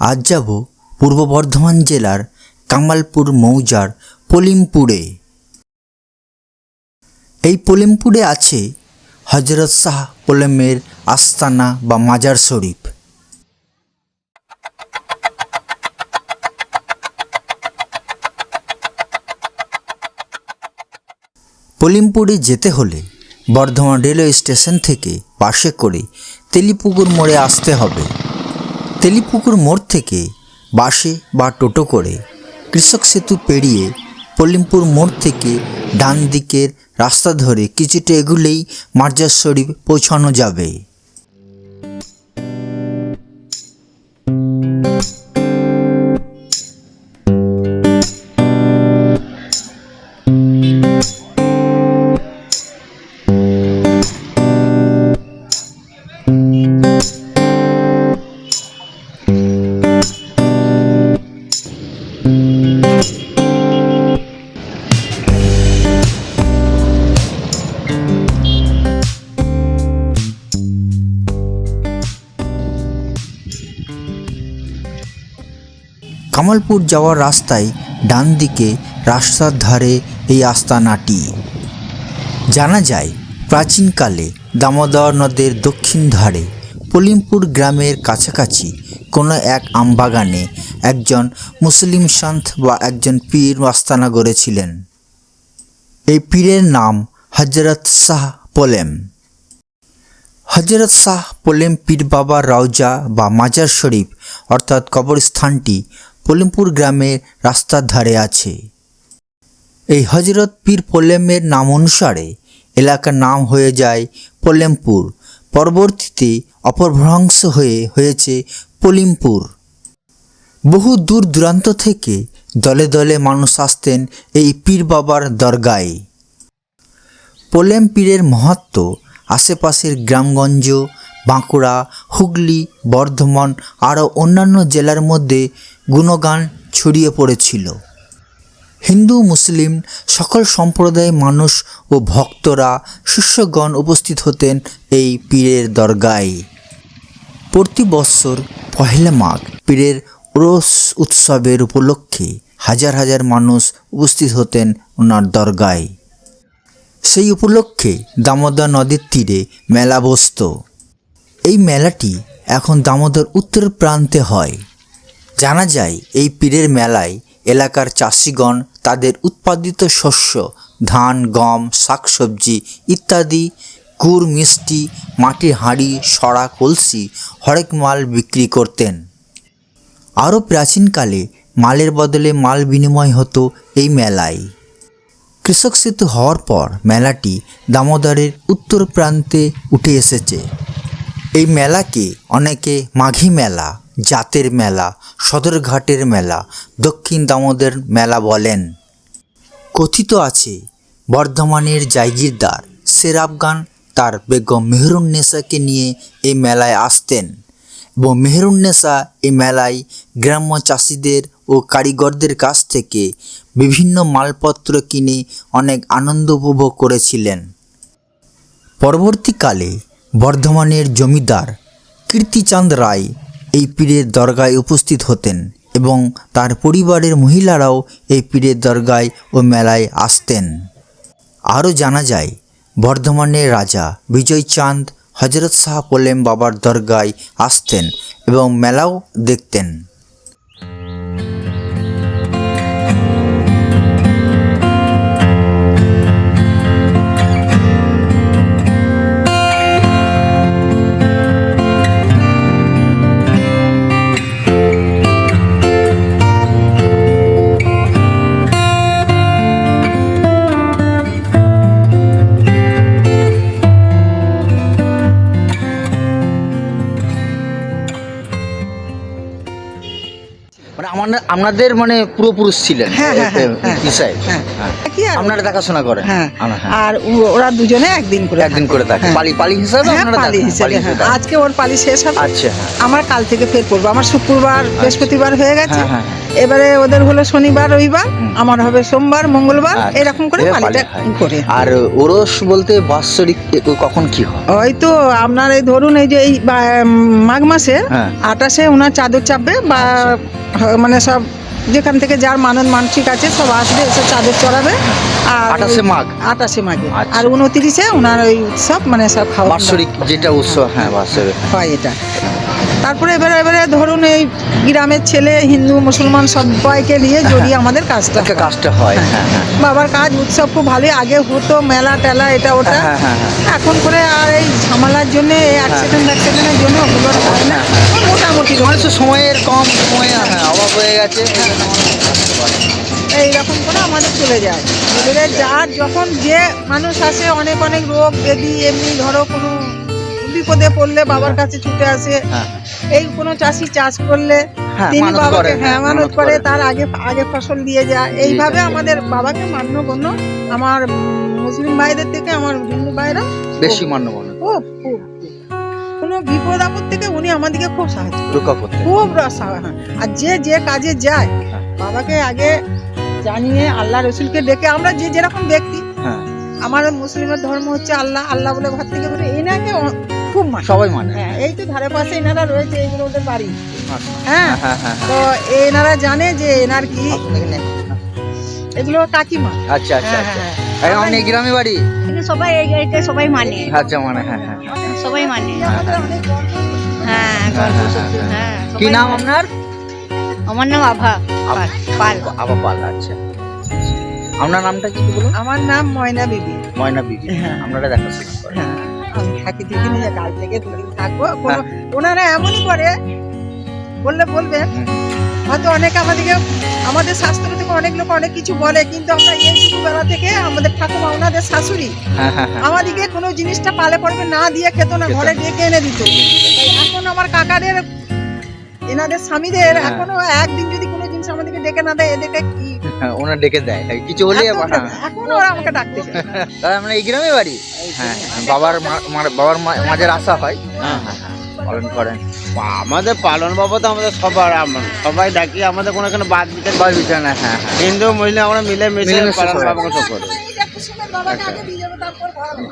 আজ যাব পূর্ব বর্ধমান জেলার কামালপুর মৌজার পলিমপুরে। এই পলিমপুরে আছে হজরত শাহ পলেমের আস্তানা বা মাজার শরীফ। পলিমপুরে যেতে হলে বর্ধমান রেলওয়ে স্টেশন থেকে বাসে করে তেলিপুকুর মোড়ে আসতে হবে। তেলিপুকুর মোড় থেকে বাসে বা টোটো করে কৃষক সেতু পেরিয়ে পলিমপুর মোড় থেকে ডান দিকের রাস্তা ধরে কিছুটা এগুলেই মার্জার শরীফ পৌঁছানো যাবে। কামালপুর যাওয়ার রাস্তায় ডান দিকে রাস্তার ধারে এই আস্তানাটি। জানা যায়, প্রাচীনকালে দামোদর নদের দক্ষিণ ধারে পলিমপুর গ্রামের কাছাকাছি কোনো এক আমবাগানে একজন মুসলিম সন্ত বা একজন পীর আস্তানা গড়েছিলেন এই পীরের নাম হজরত শাহ পোলেম। হজরত শাহ পোলেম পীর বাবা রাউজা বা মাজার শরীফ অর্থাৎ কবরস্থানটি পলিমপুর গ্রামের রাস্তার ধারে আছে। এই হজরত পীর পোলেমের নাম অনুসারে এলাকার নাম হয়ে যায় পোলেমপুর পরবর্তীতে অপভ্রংশ হয়ে হয়েছে পলিমপুর বহু দূর দূরান্ত থেকে দলে দলে মানুষ আসতেন এই পীর বাবার দরগায়। পোলেম পীরের মহাত্ম আশেপাশের গ্রামগঞ্জ, বাঁকুড়া, হুগলি, বর্ধমান, আরও অন্যান্য জেলার মধ্যে গুণগান ছড়িয়ে পড়েছিল। হিন্দু, মুসলিম, সকল সম্প্রদায়ের মানুষ ও ভক্তরা শিষ্যগণ উপস্থিত হতেন এই পীরের দরগায়। প্রতি বৎসর পহেলা মাঘ পীরের ওরস উৎসবের উপলক্ষে হাজার হাজার মানুষ উপস্থিত হতেন ওনার দরগায়। সেই উপলক্ষে দামোদর নদীর তীরে মেলা বসত। এই মেলাটি এখন দামোদর উত্তর প্রান্তে হয়। জানা যায়, এই পীরের মেলায় এলাকার চাষিগণ তাদের উৎপাদিত শস্য, ধান, গম, শাকসবজি ইত্যাদি, গুড়, মিষ্টি, মাটির হাঁড়ি সরা কলসি, হরেক মাল বিক্রি করতেন। আরও প্রাচীনকালে মালের বদলে মাল বিনিময় হতো এই মেলায়। কৃষক সেতু হওয়ার পর মেলাটি দামোদরের উত্তর প্রান্তে উঠে এসেছে। এই মেলাকে অনেকে মাঘী মেলা জাতের মেলা, সদরঘাটের মেলা, দক্ষিণ দামোদর মেলা বলেন। কথিত আছে, বর্ধমানের জায়গিরদার শের আফগান তার বেগম মেহরুন্নেসাকে নিয়ে এই মেলায় আসতেন এবং মেহরুন্নেসা এই মেলায় গ্রাম্য চাষিদের ও কারিগরদের কাছ থেকে বিভিন্ন মালপত্র কিনে অনেক আনন্দ উপভোগ করেছিলেন। পরবর্তীকালে বর্ধমানের জমিদার কীর্তিচাঁদ রায় এই পীরের দরগায় উপস্থিত হতেন এবং তার পরিবারের মহিলারাও এই পীরের দরগায় ও মেলায় আসতেন। আরও জানা যায়, বর্ধমানের রাজা বিজয় চাঁদ হজরত শাহ পোলেম বাবার দরগায় আসতেন এবং মেলাও দেখতেন। আপনাদের মানে পুরোপুরুষ ছিলেন হ্যাঁ, হ্যাঁ, হ্যাঁ, হ্যাঁ। হ্যাঁ। হ্যাঁ কি আপনারা দেখাশোনা করেন হ্যাঁ। আর ওরা দুজনে একদিন করে একদিন করে থাকে। পালি পালি হিসাবে আপনারা পালি? হিসেবে। আজকে ওর পালি শেষ হবে আচ্ছা আমার কাল থেকে ফের করব আমার শুক্রবার বৃহস্পতিবার হয়ে গেছে হ্যাঁ, এবারে ওদের হলো শনিবার রবিবার আমার হবে সোমবার মঙ্গলবার আচ্ছা। এরকম করে পালিটা করে আর ওরস বলতে বাৎসরিক কখন কি হয়? ওই তো আপনার এই ধরুন এই যে এই মাঘ মাসে হ্যাঁ। আটাশে ওনার চাদর চাপবে বা মানে সব যেখান থেকে যার মানত মানসিক আছে সব আসবে এসে চাদর চড়াবে। আর আটাশে মাঘ? আটাশে মাঘে। আচ্ছা। আর উনত্রিশে ওনার ওই উৎসব মানে সব খাওয়া বাৎসরিক যেটা উৎসব হ্যাঁ বাৎসরিক। হয় এটা। তারপরে এবারে এবারে ধরুন এই গ্রামের ছেলে হিন্দু মুসলমান সবাইকে নিয়ে জড়িয়ে আমাদের কাজটা কাজটা হয় হ্যাঁ হ্যাঁ। বাবার কাজ উৎসব খুব ভালোই আগে হতো মেলা টেলা এটা ওটা। হ্যাঁ, হ্যাঁ, হ্যাঁ। এখন করে আর এই ঝামেলার জন্য এই অ্যাক্সিডেন্ট অ্যাক্সিডেন্টের জন্য ওগুলো হয় না। মোটামুটি মানুষ সময়ের কম সময় হ্যাঁ অভাব হয়ে গেছে। এইরকম করে আমাদের চলে যায়। এবারে যার যখন যে মানুষ আসে অনেক অনেক রোগ ব্যাধি এমনি ধরো কোনো বিপদে পড়লে বাবার কাছে ছুটে আসে। হ্যাঁ। এই কোনো চাষি চাষ করলে হ্যাঁ, তিনি বাবাকে হ্যাঁ হ্যাঁ, মানত করে। তার আগে আগে ফসল দিয়ে যায় এইভাবে আমাদের বাবাকে মান্য গণ্য আমার মুসলিম ভাইদের থেকে আমার হিন্দু ভাইরা বেশি মান্যগণ্য খুব খুব খুব। কোনো বিপদ আপদ থেকে উনি আমাদেরকে খুব সাহায্য রক্ষা করতে খুব হ্যাঁ। আর যে যে কাজে যায়। বাবাকে আগে জানিয়ে আল্লাহ রসুলকে ডেকে আমরা যে যেরকম ব্যক্তি আমার মুসলিমের ধর্ম হচ্ছে আল্লাহ আল্লাহ বলে ঘর থেকে বলে এনাকে খুব মানে সবাই মানে হ্যাঁ এই তো ধারে পাশে এনারা রয়েছে এইগুলো ওদের বাড়ি। হ্যাঁ হ্যাঁ হ্যাঁ তো এনারা জানে যে এনার কি এগুলো কাকিমা। আচ্ছা আচ্ছা হ্যাঁ আচ্ছা। হ্যাঁ এখন এই গ্রামে বাড়ি? কিন্তু সবাই এই এটা সবাই মানে। আচ্ছা মানে হ্যাঁ হ্যাঁ। হ্যাঁ। সবাই মানে। অনেক। হ্যাঁ হ্যাঁ কি নাম মানে। আপনার? আমার নাম আভা পাল আবার পাল আচ্ছা। আপনার নামটা কি বলুন? আমার নাম ময়না বিবি। ময়না বিবি। হ্যাঁ। আপনারা দেখাশোনা করেন। হ্যাঁ। আমি থাকি নিয়ে কাল থেকে দুদিন থাকব। কোনো- ওনারা এমনই করে বললে বলবেন হয়তো অনেকে আমাদেরকে আমাদের শাস্ত্র থেকে অনেক লোক অনেক কিছু বলে কিন্তু আমরা এইটুকু বেলা থেকে আমাদের ঠাকুমা ওনাদের শাশুড়ি। হ্যাঁ হ্যাঁ হ্যাঁ। আমাদেরকে কোনো জিনিসটা পালে পড়বে না দিয়ে খেত না ঘরে। ডেকে এনে দিত। এখন আমার কাকাদের এনাদের স্বামীদের। এখনও একদিন যদি আমাদেরকে ডেকে না দেয় এদেরকে কি? ওনা ডেকে দেয় কিছু হলে হ্যাঁ। এখন ওরা আমাকে ডাকতে তাহলে আমরা এই গ্রামে বাড়ি? হ্যাঁ বাবার মা- বাবার মা- মাঝের আশা হয়। হ্যাঁ হ্যাঁ হ্যাঁ, পালন করেন। আমাদের পালন বাবদ তো আমাদের সবার আমার সবাই ডাকি আমাদের কোনো এখানে বাদ বিচার বাদ বিচার হ্যাঁ হ্যাঁ। হিন্দু মহিলা আমরা মিলে মিশে পালন। বাবাকে সব করি।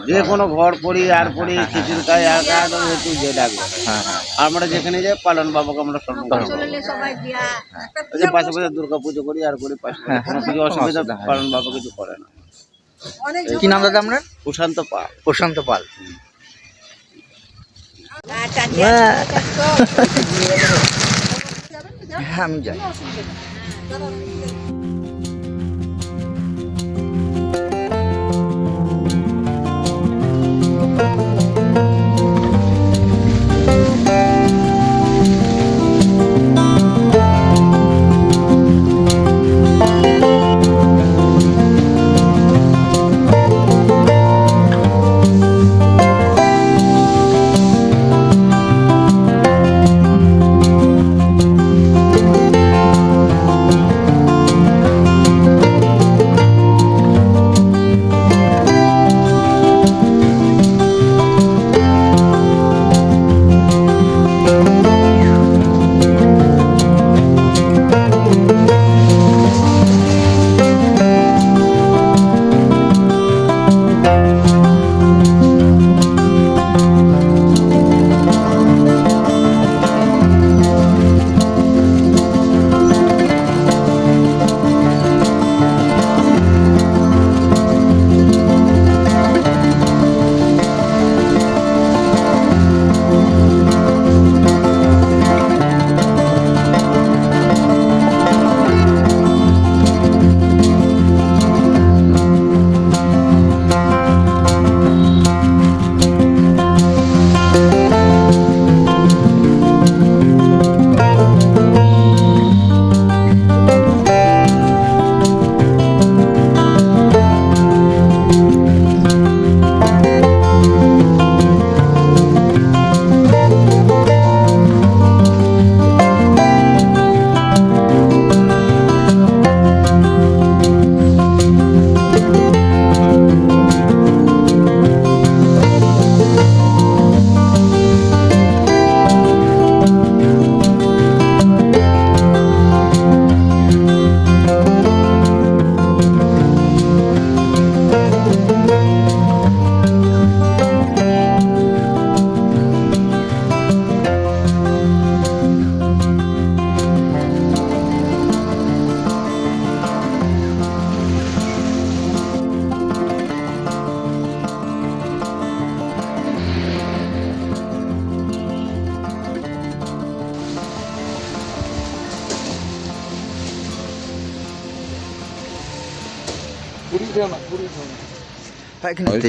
যে কোনো ঘর করি আর করি খিচুড়ি খাই আর খাই একদম যে ডাকবে। হ্যাঁ হ্যাঁ। আমরা যেখানে যাই পালন বাবাকে আমরা স্মরণ করি যে পাশে পাশে দুর্গা পুজো করি আর করি পাশে। কোনো কিছু অসুবিধা পালন বাবা কিছু করে না। কি নাম দাদা আপনার? প্রশান্ত পাল। প্রশান্ত পাল। হ্যাঁ আমি যাই।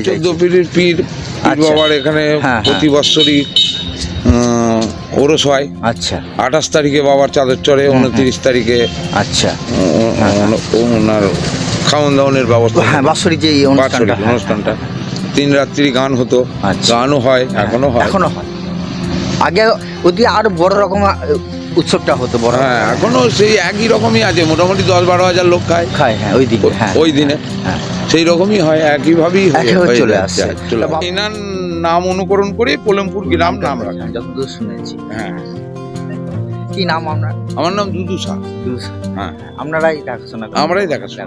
চোদ্দ চাইছি। পীর পীর আচ্ছা। বাবার এখানে হ্যাঁ, প্রতি বৎসরই ওরস হয়। আচ্ছা। আঠাশ তারিখে বাবার চাদর চড়ে উনত্রিশ তারিখে আচ্ছা। ওনার খাওয়ান দাওয়ানের ব্যবস্থা হ্যাঁ বাৎসরিক যে এই অনুষ্ঠানটা। হ্যাঁ, তিন রাত্রি গান হতো। আচ্ছা। গানও হয় এখনও হয়। এখনও হয়। আগে ওদিকে আরও বড় রকম উৎসবটা হতো বড়। হ্যাঁ এখনও সেই একই রকমই আছে মোটামুটি দশ বারো হাজার লোক খায়। খায় হ্যাঁ ওই দিকে হ্যাঁ ওই দিনে। হ্যাঁ সেই রকমই হয় একইভাবেই হয়ে- একইভাবে হয়ে চলে আসছে। এনার নাম অনুকরণ করে পোলমপুর গ্রাম নাম রাখা যতদূর শুনেছি। হ্যাঁ। কি নাম আপনার? আমার নাম দুদু শাহ। হ্যাঁ। আপনারাই দেখাশোনা আমরাই দেখাশোনা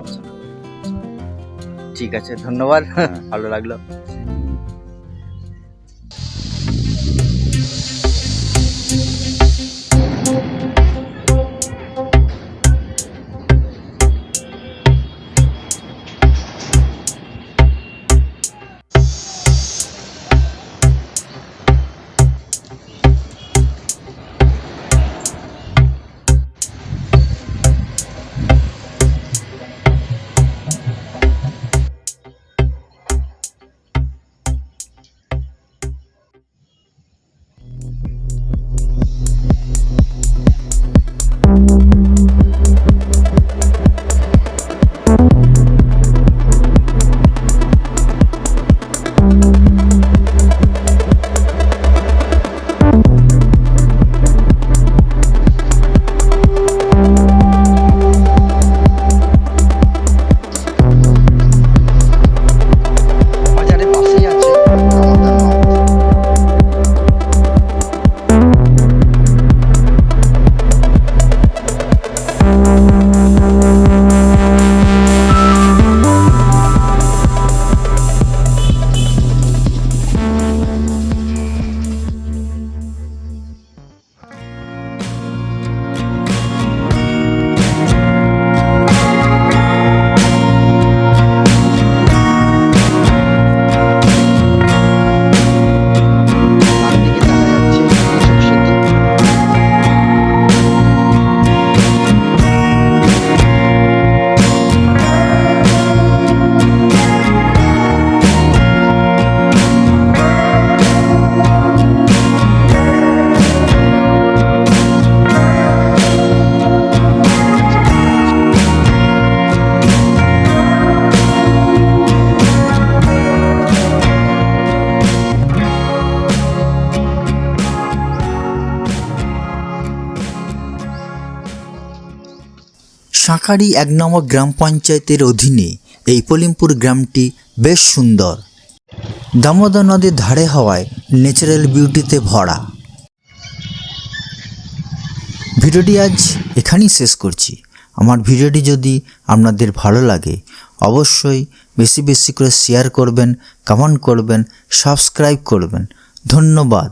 ঠিক আছে ধন্যবাদ। হ্যাঁ। ভালো লাগল। সাঁকারি এক নম্বর গ্রাম পঞ্চায়েতের অধীনে এই পলিমপুর গ্রামটি বেশ সুন্দর। দামোদর নদীর ধারে হওয়ায় ন্যাচারাল বিউটিতে ভরা। ভিডিওটি আজ এখানেই শেষ করছি। আমার ভিডিওটি যদি আপনাদের ভালো লাগে, অবশ্যই বেশি বেশি করে শেয়ার করবেন কমেন্ট করবেন সাবস্ক্রাইব করবেন। ধন্যবাদ।